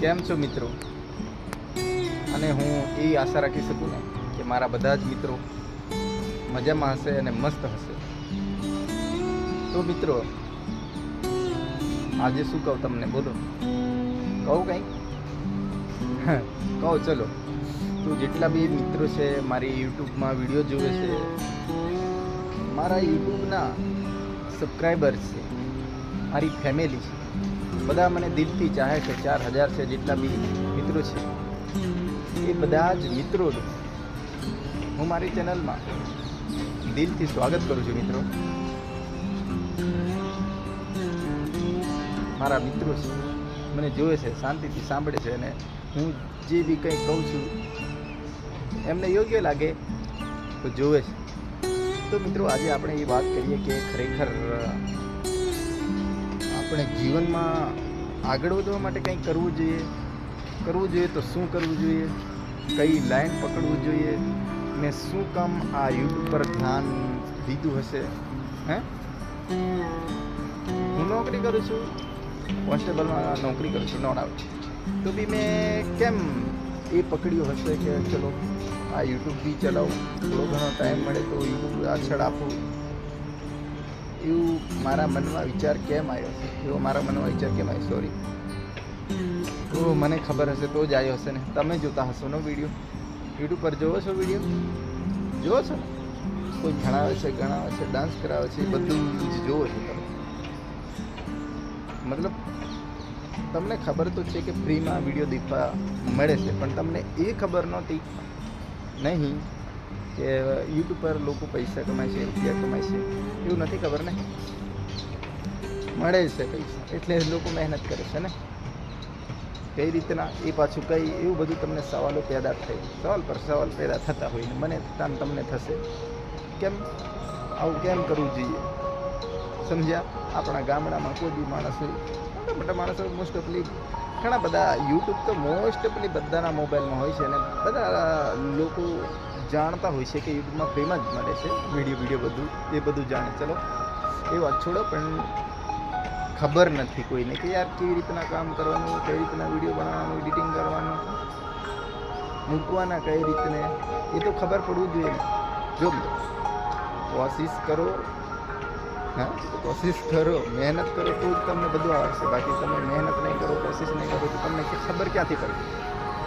કેમ છો મિત્રો? અને હું એ આશા રાખી શકું ને કે મારા બધા જ મિત્રો મજામાં હશે અને મસ્ત હશે. તો મિત્રો, આજે શું કહું તમને? બોલો. કહું કંઈ? કહો, ચલો. તો જેટલા બી મિત્રો છે, મારી યુટ્યુબમાં વીડિયો જોવે છે, મારા યુટ્યુબના સબસ્ક્રાઈબર્સ છે, મારી ફેમિલી છે બધા મને દિલથી ચાહે છે, ચાર હજાર છે જેટલા બી મિત્રો છે. એ બધા જ મિત્રોનું હું મારી ચેનલમાં દિલથી સ્વાગત કરું છું મિત્રો. મારા મિત્રો છે, મને જોવે છે, શાંતિથી સાંભળે છે અને હું જે બી કંઈ કહું છું, એમને યોગ્ય લાગે તો જોવે છે. તો મિત્રો, આજે આપણે એ વાત કરીએ કે ખરેખર આપણે જીવનમાં આગળ વધવા માટે કંઈ કરવું જોઈએ? કરવું જોઈએ તો શું કરવું જોઈએ? કઈ લાઈન પકડવું જોઈએ? ને શું કામ આ યુટ્યુબ પર ધ્યાન દીધું હશે? હે? હું નોકરી કરું છું. કોન્સ્ટેબલમાં નોકરી કરું છું નો ડાઉટ તો બી મેં કેમ એ પકડ્યું હશે કે ચલો, આ યુટ્યુબ બી ચલાવું? થોડો ઘણો ટાઈમ મળે તો યુટ્યુબ પાછળ આપું. એવું મારા મનમાં વિચાર કેમ આવ્યો? એવો મારા મનમાં વિચાર કેમ આવ્યો? સોરી તો મને ખબર હશે તો જ આવ્યો હશે ને. તમે જોતા હશો ને વીડિયો યુટ્યુબ પર જોવો છો વીડિયો જોવો છો ને? કોઈ ભણાવે છે, ગણાવે છે ડાન્સ કરાવે છે બધું જોવો છો તમે. મતલબ, તમને ખબર તો છે કે ફ્રીમાં વીડિયો દેખવા મળે છે, પણ તમને એ ખબર નહોતી, નહીં, કે યુટ્યુબ પર લોકો પૈસા કમાય છે, રૂપિયા કમાય છે. એવું નથી ખબર ને. મળે છે પૈસા એટલે લોકો મહેનત કરે છે ને. કઈ રીતના એ પાછું કઈ એવું બધું તમને સવાલો પેદા થાય. સવાલ પર સવાલ પેદા થતા હોય ને, મને તાન તમને થશે. કેમ? આવું કેમ કરવું જોઈએ? સમજ્યા? આપણા ગામડામાં કોઈ બી માણસ હોય, મોટા મોટા માણસો મોસ્ટ ઓફલી ઘણા બધા યુટ્યુબ તો મોસ્ટ ઓફલી બધાના મોબાઈલમાં હોય છે અને બધા લોકો જાણતા હોય છે કે યુટ્યુબમાં ફ્રીમાં જ મળે છે વીડિયો વીડિયો બધું, એ બધું જાણે. ચલો, એ વાત છોડો, પણ ખબર નથી કોઈને કે યાર કેવી રીતના કામ કરવાનું કઈ રીતના વીડિયો બનાવવાનું, એડિટિંગ કરવાનું, મૂકવાના કઈ રીતને, એ તો ખબર પડવું જોઈએ ને. જો કોશિશ કરો. હા, કોશિશ કરો, મહેનત કરો તો જ તમને બધું આવશે બાકી તમે મહેનત નહીં કરો, કોશિશ નહીં કરો, તો તમને ખબર ક્યાંથી પડે?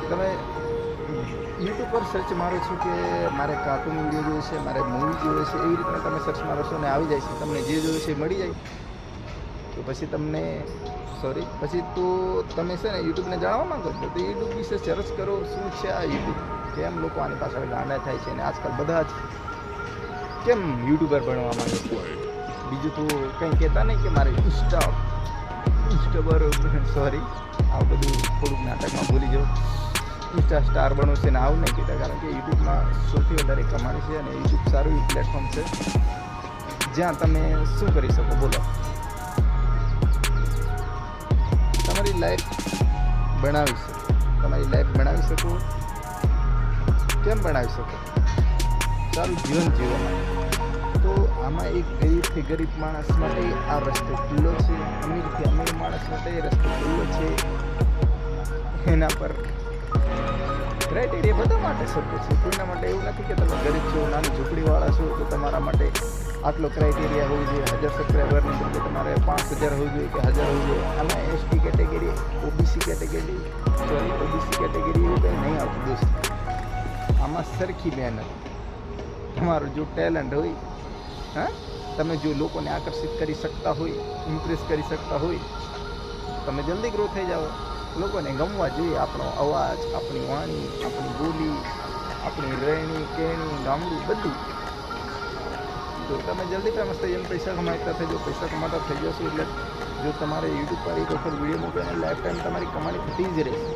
તમે યુટ્યુબ પર સર્ચ મારો છું કે મારે કાર્ટૂન વીડિયો જોઈએ છે, મારે મૂવી જોઈએ છે, એવી રીતના તમે સર્ચ મારો છો ને આવી જાય છે. તમને જે જોઈએ છે મળી જાય. તો પછી તમને સોરી પછી તો તમે છે ને યુટ્યુબને જાણવા માંગો છો, તો યુટ્યુબ વિશે સર્ચ કરો શું છે આ યુટ્યુબ કેમ લોકો આની પાછળ ગાંડા થાય છે અને આજકાલ બધા જ કેમ યુટ્યુબર બનવા માંગે છે? બીજું તો કંઈ કહેતા નહીં કે મારે ઇન્સ્ટા ઇન્સ્ટાબર સોરી આ બધું થોડુંક નાટકમાં ભૂલી જાઉં. ઇન્સ્ટા સ્ટાર બનવું છે ને આવું નહીં કહેતા, કારણ કે યુટ્યુબમાં સૌથી વધારે કમાણી છે અને યુટ્યુબ સારું એવું પ્લેટફોર્મ છે. જ્યાં તમે શું કરી શકો? બોલો. તમારી લાઈફ બનાવી શકો. તમારી લાઈફ બનાવી શકો. કેમ બનાવી શકો? સારું જીવન જીવવા તો આમાં એક ગરીબથી ગરીબ માણસ માટે આ રસ્તો ખુલ્લો છે. અમીરથી અમીર માણસ માટે રસ્તો ખુલ્લો છે. એના પર ક્રાઇટેરિયા બધા માટે સરખો છે કોઈના માટે એવું નથી કે તમે ગરીબ છો, નાની ઝૂંપડીવાળા છો, તો તમારા માટે આટલો ક્રાઇટેરિયા હોવું જોઈએ. હજાર સબસ્ક્રાઈબરની બદલે તમારે પાંચ હજાર હોવું જોઈએ કે હજાર હોવું જોઈએ. અને ST category OBC category sorry OBC category એવું કંઈ નહીં આવતું દોસ્ત. આમાં સરખી મહેનત. તમારું જો ટેલેન્ટ હોય, હા, તમે જો લોકોને આકર્ષિત કરી શકતા હોય ઇમ્પ્રેસ કરી શકતા હોય, તમે જલ્દી ગ્રો થઈ જાઓ. લોકોને ગમવા જોઈએ આપણો અવાજ, આપણી વાણી, આપણી બોલી, આપણી રહેણી, કહેણી, ગામડું, બધું. તો તમે જલ્દી ફેમસ થઈ જઈને પૈસા કમાતા થઈ જાઓ પૈસા કમાતા થઈ જશો એટલે જો તમારે યુટ્યુબ પર એક વખત વીડિયો મૂકો અને લાઈફ ટાઈમ તમારી કમાણી થતી જ રહેશે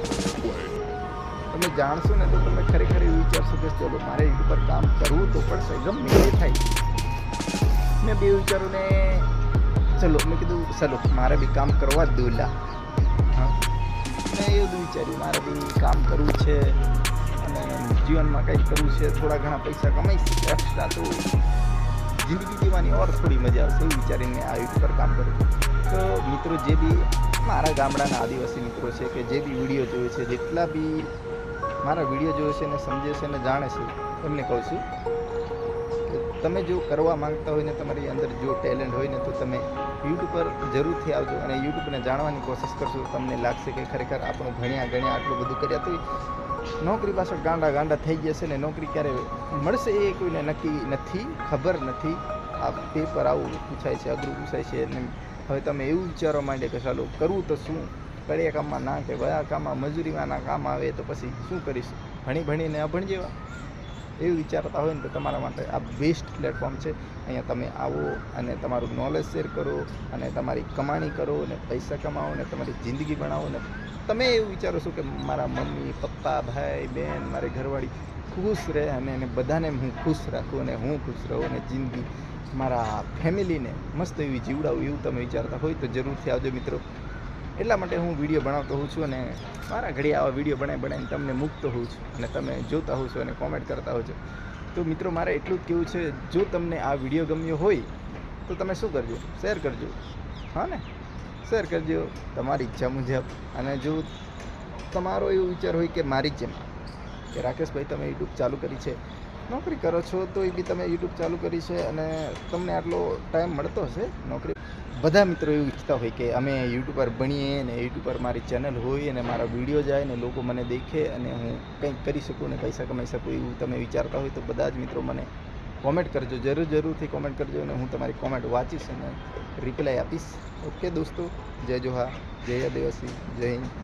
તમે જાણશો ને તો તમે ખરેખર એવું વિચારશો કે ચલો મારે યુટ્યુબ પર કામ કરવું તો પડશે, ગમે એ થાય. મેં બે વિચારું ને ચલો, મેં કીધું, ચલો, મારે બી કામ કરવા જ દોલા મેં એવું વિચાર્યું, મારે બી કામ કરવું છે અને જીવનમાં કંઈક કરવું છે, થોડા ઘણા પૈસા કમાઈશ એક્સ્ટ્રા તો જિંદગી જીવવાની ઓર થોડી મજા આવશે એવું વિચારીને આ યુટ્યુબ પર કામ કરું. તો મિત્રો, જે બી મારા ગામડાના આદિવાસી મિત્રો છે કે જે બી વીડિયો જોવે છે, જેટલા બી મારા વીડિયો જોવે છે ને સમજે છે ને જાણે છે, એમને કહું છું તમે જો કરવા માંગતા હોય ને તમારી અંદર જો ટેલેન્ટ હોય ને તો તમે યુટ્યુબ પર જરૂરથી આવજો અને યુટ્યુબને જાણવાની કોશિશ કરશો. તમને લાગશે કે ખરેખર આપણું ભણ્યા ગણ્યા આટલું બધું કર્યા તો નોકરી પાછળ ગાંડા ગાંડા થઈ જશે ને નોકરી ક્યારે મળશે એ કોઈને નક્કી નથી, ખબર નથી. આ પેપર આવું પૂછાય છે, અઘરું પૂછાય છે અને હવે તમે એવું વિચારવા માંડે કે ચાલો કરવું તો શું? કડિયા કામમાં ના કે કયા કામમાં મજૂરીમાં ના કામ આવે તો પછી શું કરીશું? ભણી ભણીને અભણ જેવા. એવું વિચારતા હોય ને તો તમારા માટે આ બેસ્ટ પ્લેટફોર્મ છે. અહીંયા તમે આવો અને તમારું નોલેજ શેર કરો અને તમારી કમાણી કરો અને પૈસા કમાવો અને તમારી જિંદગી બનાવો ને તમે એવું વિચારો છો કે મારા મમ્મી, પપ્પા, ભાઈ બહેન મારી ઘરવાળી ખુશ રહે અને એને બધાને હું ખુશ રાખું અને હું ખુશ રહું અને જિંદગી મારા ફેમિલીને મસ્ત એવી જીવડાવું એવું તમે વિચારતા હોય તો જરૂરથી આવજો મિત્રો. એટલા માટે હું વીડિયો બનાવતો હોઉં છું અને મારા ઘડી આવા વીડિયો બનાવી બનાવીને તમને મૂકતો હોઉં છું અને તમે જોતા હોવ છો અને કોમેન્ટ કરતા હો છો. તો મિત્રો, મારે એટલું જ કહેવું છે, જો તમને આ વીડિયો ગમ્યો હોય, તો તમે શું કરજો? શેર કરજો. હા ને? શેર કરજો તમારી ઈચ્છા મુજબ. અને જો તમારો એવો વિચાર હોય કે મારી જેમ, કે રાકેશભાઈ તમે યુટ્યુબ ચાલુ કરી છે, નોકરી કરો છો તો એ બી તમે યુટ્યુબ ચાલુ કરી છે અને તમને આટલો ટાઈમ મળતો હશે નોકરી બધા મિત્રો એવું ઈચ્છતા હોય કે અમે યુટ્યુબ પર ભણીએ ને યુટ્યુબ પર મારી ચેનલ હોય અને મારા વીડિયો જાય ને લોકો મને દેખે અને હું કંઈક કરી શકું ને પૈસા કમાઈ શકું એવું તમે વિચારતા હોય તો બધા જ મિત્રો મને કોમેન્ટ કરજો. જરૂર, જરૂરથી કોમેન્ટ કરજો અને હું તમારી કોમેન્ટ વાંચીશ અને રિપ્લાય આપીશ. ઓકે દોસ્તો, જય જોહા જય આદિવાસી, જય હિન્દ.